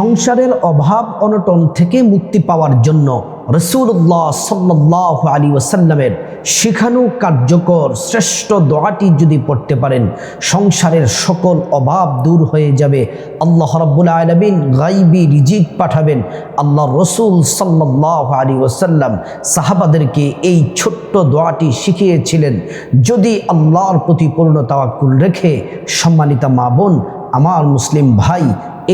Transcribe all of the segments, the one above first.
সংসারের অভাব অনটন থেকে মুক্তি পাওয়ার জন্য রসুল্লাহ সাল্লাহ আলী ওসাল্লামের শেখানো কার্যকর শ্রেষ্ঠ দোয়াটি যদি পড়তে পারেন, সংসারের সকল অভাব দূর হয়ে যাবে। আল্লাহ রব্বুল আলমিন গাইবি রিজিক পাঠাবেন। আল্লাহ রসুল সাল্লাহ আলী ওসাল্লাম সাহাবাদেরকে এই ছোট্ট দোয়াটি শিখিয়েছিলেন। যদি আল্লাহর প্রতি পূর্ণ তাওয়াক্কুল রেখে সম্মানিতা মা বোন আমার মুসলিম ভাই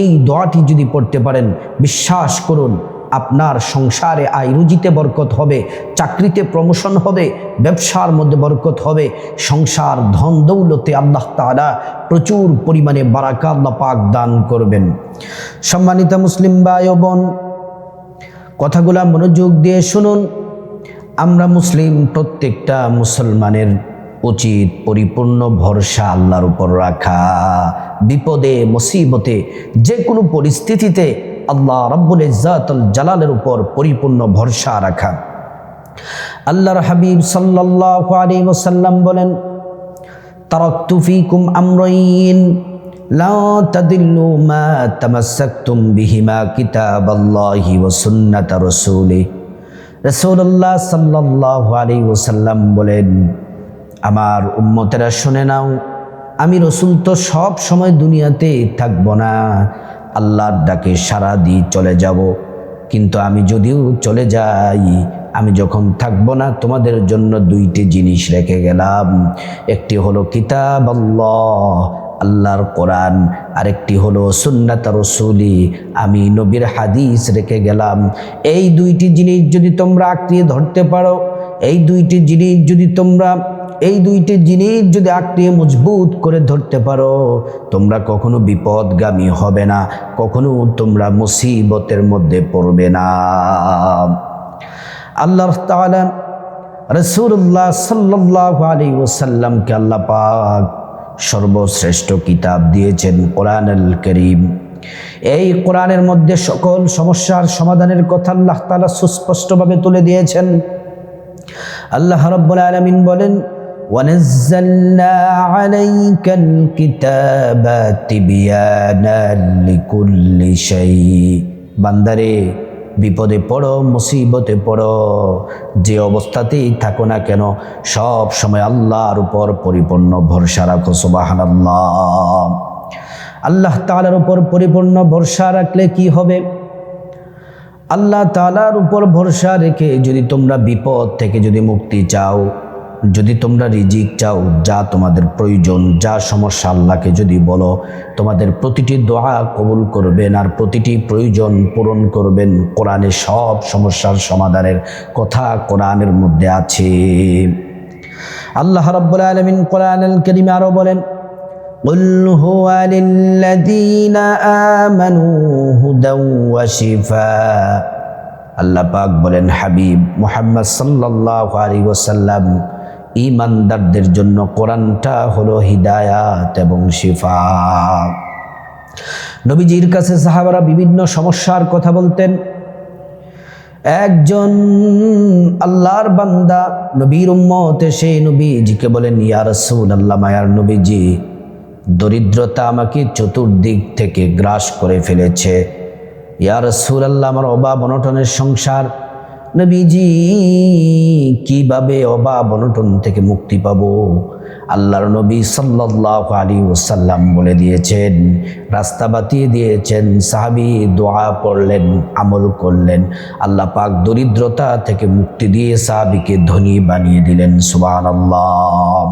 এই দোয়াটি যদি পড়তে পারেন, বিশ্বাস করুন, আপনার সংসারে আয় রুজিতে বরকত হবে, চাকরিতে প্রমোশন হবে, ব্যবসার মধ্যে বরকত হবে, সংসার ধন দৌলতে আল্লাহ তালা প্রচুর পরিমাণে বারাকা আল্লাহ পাক দান করবেন। সম্মানিত মুসলিম ভাই বোন কথাগুলা মনোযোগ দিয়ে শুনুন। আমরা মুসলিম প্রত্যেকটা মুসলমানের উচিত পরিপূর্ণ ভরসা আল্লাহর উপর রাখা। বিপদে, মুসিবতে যে কোনো পরিস্থিতিতে আল্লাহ রব্বুল ইজাতুল জালালের উপর পরিপূর্ণ ভরসা রাখা। আল্লাহর হাবিব সাল্লাল্লাহু আলাইহি ওয়াসাল্লাম বলেন, তারাকতু ফীকুম আমরাইন, লা তাদিল্লু মা তামাসসাকতুম বিহিমা কিতাবাল্লাহি ওয়া সুন্নাত রাসূলি রাসূলুল্লাহ সাল্লাল্লাহু আলাইহি ওয়াসাল্লাম বলেন আমার উম্মতেরা শুনে নাও, আমি রসুল তো সব সময় দুনিয়াতে থাকব না। আল্লাহর ডাকে সারা দিয়ে চলে যাব। কিন্তু আমি যদিও চলে যাই, আমি যখন থাকব না, তোমাদের জন্য দুইটি জিনিস রেখে গেলাম। একটি হলো কিতাব আল্লাহ, আল্লাহর কোরআন। আরেকটি হলো সুন্নাত রসুলি, আমি নবীর হাদিস রেখে গেলাম। এই দুইটি জিনিস যদি তোমরা আঁকড়িয়ে ধরতে পারো, এই দুইটি জিনিস যদি তোমরা এই দুইটি জিনিস যদি আঁকড়িয়ে মজবুত করে ধরতে পারো, তোমরা কখনো বিপদগামী হবে না, কখনো তোমরা মুসিবতের মধ্যে পড়বে না। আল্লাহ রসুল্লাহ সাল্লাহ আলী ওসাল্লামকে আল্লাহ পাক সর্বশ্রেষ্ঠ কিতাব দিয়েছেন কোরআন আল করিম। এই কোরআনের মধ্যে সকল সমস্যার সমাধানের কথা আল্লাহ তালা সুস্পষ্টভাবে তুলে দিয়েছেন। আল্লাহ রব্বুল আলমিন বলেন ونزلنا عليك الكتاب تبيانا لكل شيء বান্দারে বিপদে পড়ো মুসিবতে পড়ো যে অবস্থাতেই থাকো না কেন সব সময় আল্লাহর উপর পরিপূর্ণ ভরসা রাখো সুবাহান আল্লাহ আল্লাহ তালার উপর পরিপূর্ণ ভরসা রাখলে কি হবে আল্লাহ তালার উপর ভরসা রেখে যদি তোমরা বিপদ থেকে যদি মুক্তি চাও যদি তোমরা রিজিক চাও যা তোমাদের প্রয়োজন যা সমস্যা আল্লাহকে যদি বলো তোমাদের প্রতিটি দোয়া কবুল করবেন আর প্রতিটি প্রয়োজন পূরণ করবেন কোরআনে সব সমস্যার সমাধানের কথা কোরআনের মধ্যে আছে আল্লাহ রাব্বুল আলামিন কোরআনুল কারীমে আরো বলেন قل هو للذين آمنوا هدى وشفاء আল্লাহ পাক বলেন হাবিব মুহাম্মদ সাল্লাল্লাহু আলাইহি ওয়াসাল্লাম ইমানদারদের জন্য কোরআনটা হলো হিদায়াত এবং শিফা। নবীজির কাছে সাহাবারা বিভিন্ন সমস্যার কথা বলতেন। একজন আল্লাহর বান্দা নবীর উম্মত এসে নবীজিকে বলেন, ইয়া রাসূল আল্লাহ মায়ার নবীজি, দরিদ্রতা আমাকে চতুর্দিক থেকে গ্রাস করে ফেলেছে। ইয়া রাসূল আল্লাহ আমার অভাব, অনটনের সংসার নবীজি, কীভাবে অভাব অনটন থেকে মুক্তি পাব? আল্লাহর নবী সাল্লাহ আলী ওসাল্লাম বলে দিয়েছেন, রাস্তা বাতিয়ে দিয়েছেন, সাহাবি দোয়া পড়লেন আমল করলেন। আল্লাহ পাক দরিদ্রতা থেকে মুক্তি দিয়ে সাহাবিকে ধনী বানিয়ে দিলেন সুবান আল্লাহ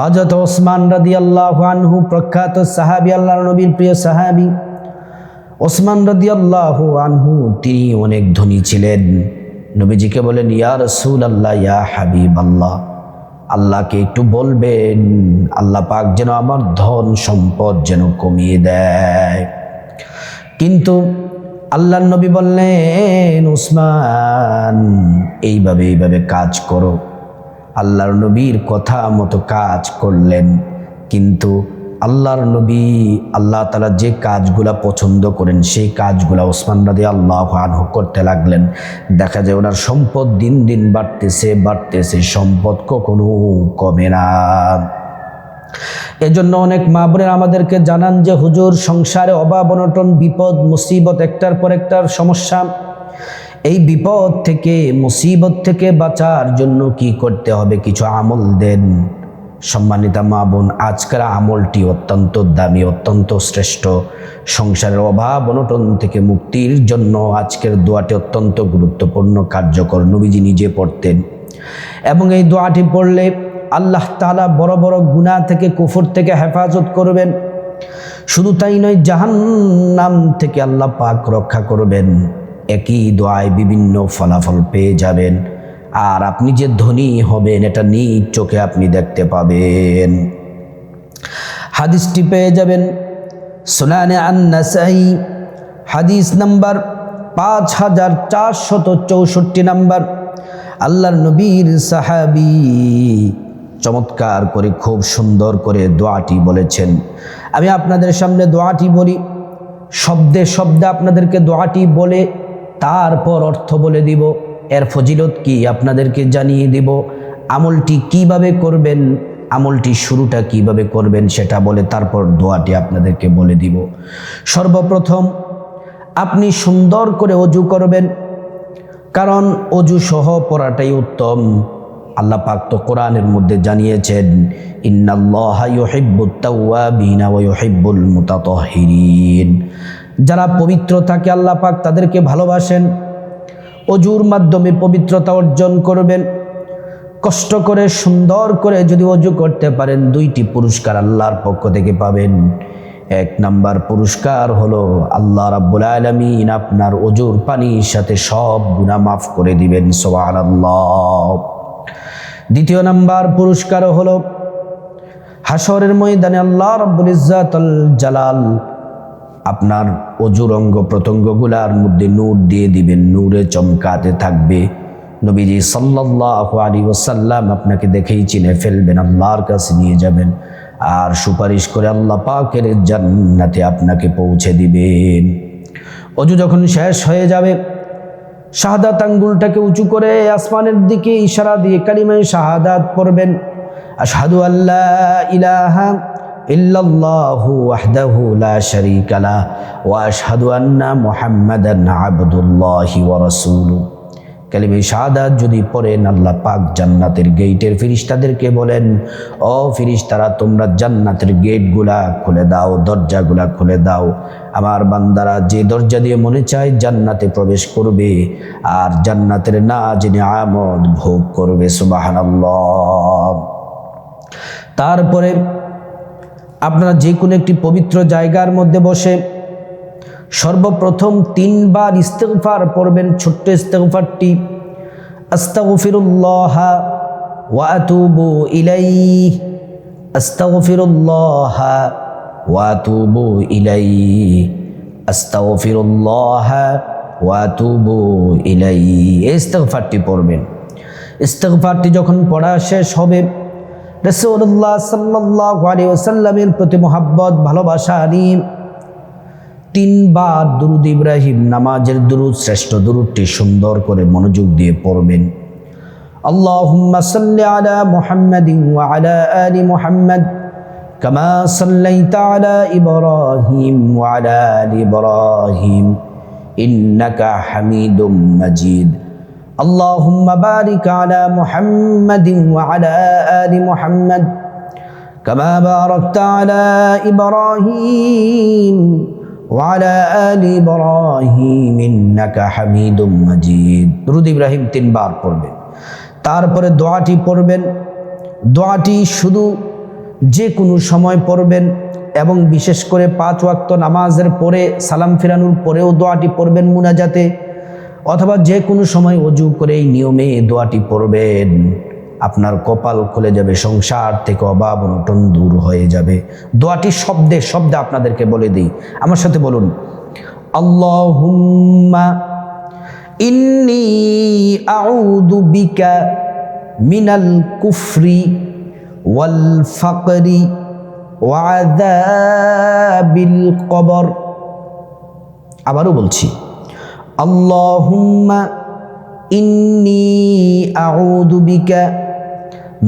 হজরত ওসমান রাদি আল্লাহ আনহু প্রখ্যাত সাহাবি, আল্লাহর নবীর প্রিয় সাহাবি। ওসমান রাদি আল্লাহ আনহু, তিনি অনেক ধনী ছিলেন। নবীজিকে বলেন, ইয়া রসুল আল্লাহ ইয়া হাবিব আল্লাহ আল্লাহকে একটু বলবেন, আল্লাহ পাক যেন আমার ধন সম্পদ যেন কমিয়ে দেয়। কিন্তু আল্লাহ নবী বললেন উসমান এইভাবে এইভাবে কাজ করো। আল্লাহর নবীর কথা মতো কাজ করলেন, কিন্তু আল্লাহর নবী আল্লাহ তালা যে কাজগুলা পছন্দ করেন, সেই কাজগুলা ওসমান রাদি আল্লাহ আনহু করতে লাগলেন। দেখা যায় ওনার সম্পদ দিন দিন বাড়তেছে বাড়তেছে, সম্পদ কখনো কমে না। এজন্য অনেক মা বোনের আমাদেরকে জানান যে, হুজুর, সংসারে অভাব, অনটন, বিপদ, মুসিবত, একটার পর একটার সমস্যা। এই বিপদ থেকে, মুসিবত থেকে বাঁচার জন্য কি করতে হবে? কিছু আমল দেন। সম্মানিতা মা বোন, আজকের আমলটি অত্যন্ত দামি, অত্যন্ত শ্রেষ্ঠ। সংসারের অভাব, অনটন থেকে মুক্তির জন্য আজকের দোয়াটি অত্যন্ত গুরুত্বপূর্ণ, কার্যকর। নবীজি নিজে পড়তেন। এবং এই দোয়াটি পড়লে আল্লাহ তালা বড় বড় গুণা থেকে, কুফর থেকে হেফাজত করবেন। শুধু তাই নয়, জাহান্নাম থেকে আল্লাহ পাক রক্ষা করবেন। একই দোয়ায় বিভিন্ন ফলাফল পেয়ে যাবেন। আর আপনি যে ধনী হবেন, এটা নিজ চোখে আপনি দেখতে পাবেন। হাদিসটি পেয়ে যাবেন সোনানে আন্নাসাই, হাদিস নাম্বার পাঁচ হাজার চারশত চৌষট্টি নাম্বার। আল্লাহর নবীর সাহাবি চমৎকার করে, খুব সুন্দর করে দোয়াটি বলেছেন। আমি আপনাদের সামনে দোয়াটি বলি, শব্দে শব্দে আপনাদেরকে দোয়াটি বলে, তারপর অর্থ বলে দিব। এর ফজিলত কি আপনাদেরকে জানিয়ে দিব? আমলটি কীভাবে করবেন? আমলটি শুরুটা কীভাবে করবেন সেটা বলে তারপর দোয়াটি আপনাদেরকে বলে দিব। সর্বপ্রথম আপনি সুন্দর করে অজু করবেন, কারণ অজু সহ পড়াটাই উত্তম। আল্লাহ পাক তো কোরআনের মধ্যে জানিয়েছেন, ইন্নাল্লাহা ইউহিব্বুত তাওয়াবিনা ওয়া ইউহিব্বুল মুতাতাহহিরিন যারা পবিত্র থাকে আল্লাহ পাক তাদেরকে ভালোবাসেন অজুর মাধ্যমে পবিত্রতা অর্জন করবেন। কষ্ট করে, সুন্দর করে যদি অজু করতে পারেন, দুইটি পুরস্কার আল্লাহর পক্ষ থেকে পাবেন। এক নাম্বার পুরস্কার হলো আল্লাহ রাব্বুল আলমিন আপনার অজুর পানির সাথে সব গুণা মাফ করে দিবেন সোয়াল আল্লাহ দ্বিতীয় নাম্বার পুরস্কার হলো হাসরের ময়দানে আল্লাহ রব্বুল ইজ্জাতুল জালাল আপনার অজুর অঙ্গ প্রত্যঙ্গগুলার মধ্যে নূর দিয়ে দিবেন, নূরে চমকাতে থাকবে। নবীজি সাল্লাল্লাহু আলাইহি ওয়াসাল্লাম আপনাকে দেখেই চিনে ফেলবেন, আল্লাহর কাছে নিয়ে যাবেন। আর সুপারিশ করে আল্লাহ পাকের জান্নাতে আপনাকে পৌঁছে দিবেন। অজু যখন শেষ হয়ে যাবে, শাহাদাত আঙ্গুলটাকে উঁচু করে আসমানের দিকে ইশারা দিয়ে কালিমায় শাহাদাত পড়বেন। আশহাদু আল্লাহ ইলাহা ইল্লাল্লাহু ওয়াহদাহু লা শারীকা ওয়া যদি পড়েন, আল্লাহ পাক জান্নাতের গেটের ফিরিস্তাদেরকে বলেন, ও ফিরিস্তারা, তোমরা জান্নাতের গেটগুলা খুলে দাও, দরজাগুলা খুলে দাও। আমার বান্দারা যে দরজা দিয়ে মনে চায়, জান্নাতে প্রবেশ করবে আর জান্নাতের না জেনে আমদ ভোগ করবে সুবাহান তারপরে আপনারা যে কোনো একটি পবিত্র জায়গার মধ্যে বসে সর্বপ্রথম তিনবার ইস্তেগফার পড়বেন, ছোট্ট ইস্তেগফারটি, আস্তাগফিরুল্লাহ ওয়া আতুবু ইলাইহি, আস্তাগফিরুল্লাহ ওয়া আতুবু ইলাইহি, আস্তাগফিরুল্লাহ ওয়া আতুবু ইলাইহি। এই ইস্তেগফারটি পড়বেন। ইস্তেগফারটি যখন পড়া শেষ হবে রাসূলুল্লাহ সাল্লাল্লাহু আলাইহি ওয়াসাল্লামের প্রতি মোহাব্বত ভালোবাসা নিয়ে তিনবার দুরুদ ইব্রাহিম নামাজের দুরুদ শ্রেষ্ঠ দুরুদটি সুন্দর করে মনোযোগ দিয়ে পড়বেন اللهم صل على محمد وعلى آل محمد كما صليت على إبراهيم وعلى آل إبراهيم إنك حميد مجيد اللهم بارك على محمد وعلى آل محمد كما باركت على إبراهيم وعلى آل إبراهيم إنك حميد مجيد درود ইব্রাহিম তিনবার পড়বেন তারপরে দোয়াটি পড়বেন দোয়াটি শুধু যে কোনো সময় পড়বেন এবং বিশেষ করে পাঁচ ওয়াক্ত নামাজের পরে সালাম ফিরানোর পরেও দোয়াটি পড়বেন মুনাজাতে অথবা যে কোনো সময় অজু করে এই নিয়মে দোয়াটি পড়বেন। আপনার কপাল খুলে যাবে, সংসার থেকে অভাব অনটন দূর হয়ে যাবে। দোয়াটি শব্দে শব্দে আপনাদেরকে বলে দিই। আমার সাথে বলুন ইন্নি আউযু বিকা মিনাল কুফরি ওয়াল ফাকরি ওয়াযাবিল কবর। আবারও বলছি ইন্নি আউযু বিকা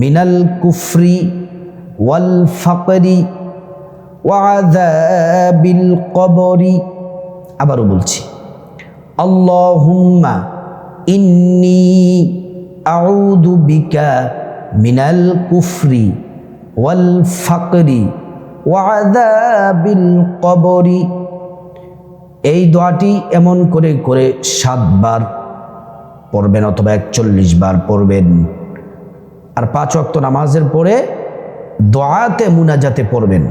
মিনাল কুফরি ওয়াল ফাকরি ওয়াদাবিল কবরি। আবারও বলছি ইন্নি আউযু বিকা মিনাল কুফরি ওয়াল ফাকরি ওয়াদাবিল কবরি। এই দোয়াটি এমন করে করে সাতবার পড়বেন অথবা একচল্লিশ বার পড়বেন। আর পাঁচ ওয়াক্ত নামাজের পরে দোয়াতে মুনাজাতে পড়বেন।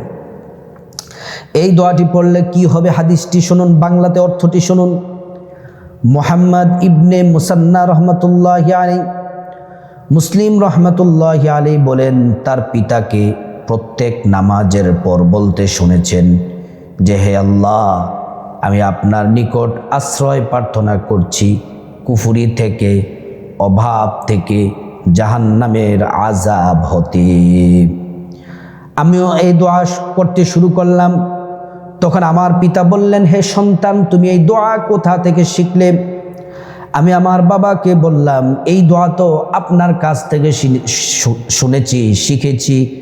এই দোয়াটি পড়লে কি হবে হাদিসটি শুনুন, বাংলাতে অর্থটি শুনুন। মোহাম্মদ ইবনে মুসান্না রহমতুল্লাহ আলী মুসলিম রহমতুল্লাহ আলী বলেন, তার পিতাকে প্রত্যেক নামাজের পর বলতে শুনেছেন যে, হে আল্লাহ আমি আপনার নিকট আশ্রয় প্রার্থনা করছি। কুফুরি থেকে, অভাব থেকে, জাহান্নামের আজাব হতে। আমিও এই দোয়া করতে শুরু করলাম। তখন আমার পিতা বললেন, হে সন্তান, তুমি এই দোয়া কোথা থেকে শিখলে? আমি আমার বাবাকে বললাম, এই দোয়া তো আপনার কাছ থেকে শিনে- শুনেছি, শিখেছি।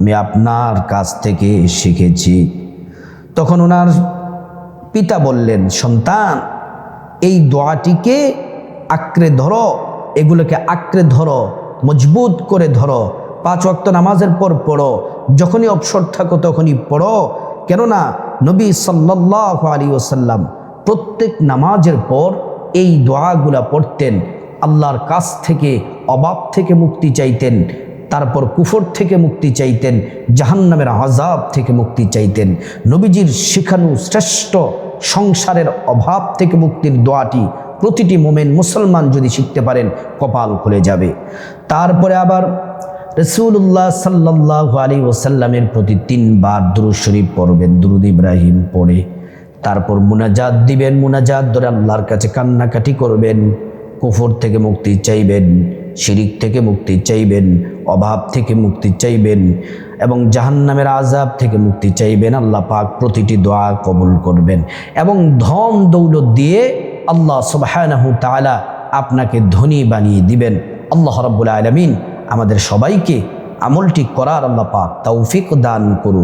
আমি আপনার কাছ থেকে শিখেছি। তখন ওনার পিতা বললেন, সন্তান, এই দোয়াটিকে আঁকড়ে ধরো, এগুলোকে আঁকড়ে ধরো, মজবুত করে ধরো, পাঁচ ওয়াক্ত নামাজের পর পড়ো, যখনই অবসর থাকো তখনই পড়ো। কেননা নবী সাল্লাহ আলী ওসাল্লাম প্রত্যেক নামাজের পর এই দোয়াগুলা পড়তেন, আল্লাহর কাছ থেকে অভাব থেকে মুক্তি চাইতেন। তারপর কুফর থেকে মুক্তি চাইতেন, জাহান্নামের আজাব থেকে মুক্তি চাইতেন। নবীজির শিখানু শ্রেষ্ঠ সংসারের অভাব থেকে মুক্তির দোয়াটি প্রতিটি মোমেন মুসলমান যদি শিখতে পারেন, কপাল খুলে যাবে। তারপরে আবার রসুল্লাহ সাল্লাহ আলী ওসাল্লামের প্রতি তিনবার দুরু শরীফ পড়বেন, দুরুদ ইব্রাহিম পড়ে। তারপর মুনাজাত দিবেন, মুনাজাত ধরে আল্লাহর কাছে কান্নাকাটি করবেন। কুফর থেকে মুক্তি চাইবেন, শিরিক থেকে মুক্তি চাইবেন, অভাব থেকে মুক্তি চাইবেন এবং জাহান্নামের আজাব থেকে মুক্তি চাইবেন। আল্লাহ পাক প্রতিটি দোয়া কবুল করবেন এবং ধন দৌলত দিয়ে আল্লাহ সুবহানাহু তাআলা আপনাকে ধনী বানিয়ে দিবেন। আল্লাহ রাব্বুল আলামিন আমাদের সবাইকে আমলটি করার আল্লাহ পাক তৌফিক দান করুন।